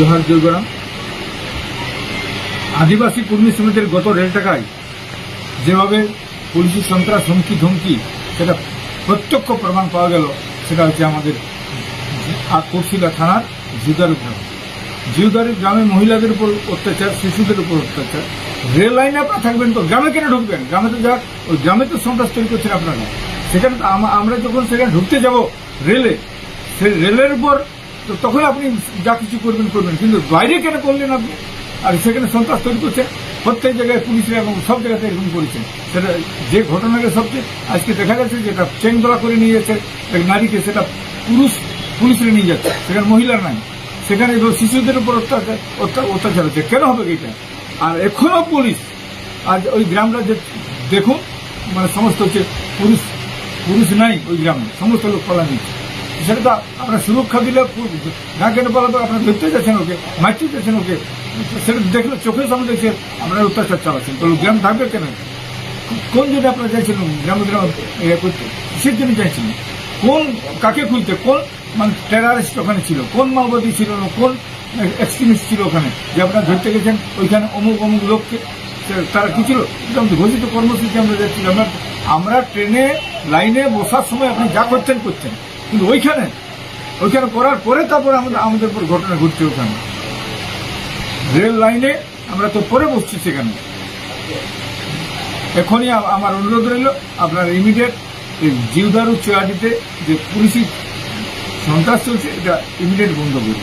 জোহার জয়গরাম আদিবাসী কর্মী শ্রমিকদের গত রেল টাকায় যেভাবে পুলিশি সন্ত্রাস হুমকি ধমকি সেটা প্রত্যক্ষ প্রমাণ পাওয়া গেল, সেটা হচ্ছে আমাদের কোটশিলা থানার জিউদার গ্রাম। জিউদারের গ্রামে মহিলাদের উপর অত্যাচার, শিশুদের উপর অত্যাচার। রেল লাইনে আপনারা থাকবেন তো, গ্রামে কেন ঢুকবেন? গ্রামে তো যা ওই গ্রামে তো সন্ত্রাস তৈরি করছেন আপনারা। সেখানে আমরা যখন সেখানে ঢুকতে যাব রেলে সেই রেলের উপর তো তখন আপনি যা কিছু করবেন করবেন। কিন্তু বাইরে কেন করলেন আপনি? আর সেখানে সন্ত্রাস তৈরি করছেন প্রত্যেক জায়গায় পুলিশরা এবং সব জায়গাতে এরকম করেছেন সেটা যে ঘটনাকে সবচেয়ে আজকে দেখা যাচ্ছে যেটা চেন দোলা করে নিয়ে যাচ্ছে, এক নারীকে সেটা পুরুষ পুলিশরা নিয়ে যাচ্ছে। সেখানে মহিলার নাই। সেখানে শিশুদের উপর অত্যাচার অত্যা- অত্যাচার হচ্ছে। কেন হবে এটা? আর এখনও পুলিশ, আজ ওই গ্রামটা যে দেখুন মানে সমস্ত হচ্ছে পুরুষ পুরুষ নাই ওই গ্রামে। সমস্ত লোক পালা নিচ্ছে সেটা তো আপনার সুরক্ষা দিলে না কেন পালাবে আপনার ধরতে যাচ্ছেন ওকে, মারতে যাচ্ছেন ওকে। সেটা দেখলে চোখের সামনে দেখছে, আপনার অত্যাচার চালাচ্ছেন। তো গ্রাম থাকবে কেন? কোন জন্য আপনারা চাইছিলেন গ্রামে গ্রামে ইয়ে করতে? কিসের জন্য চাইছিলেন কোন, কাকে খুলতে কোন মানে টেরারিস্ট ওখানে ছিল? কোন মাওবাদী ছিল? না কোন এক্সট্রিমিস্ট ছিল ওখানে? যে আপনারা ধরতে গেছেন, ওইখানে অমুক অমুক লোককে তারা কি ছিল? ঘোষিত কর্মসূচি আমরা যাচ্ছি আমরা আমরা ট্রেনে, লাইনে বসার সময় আপনি যা করছেন করছেন কিন্তু ওইখানে ওইখানে করার পরে তারপর আমাদের আমাদের উপর ঘটনা ঘটছে ওখানে। রেল লাইনে আমরা তো পরে বসছি সেখানে। এখনই আমার অনুরোধ রইল, আপনার ইমিডিয়েট এই জিউদারু চেয়ারটিতে যে পুলিশি সন্ত্রাস চলছে, এটা ইমিডিয়েট বন্ধ করুন।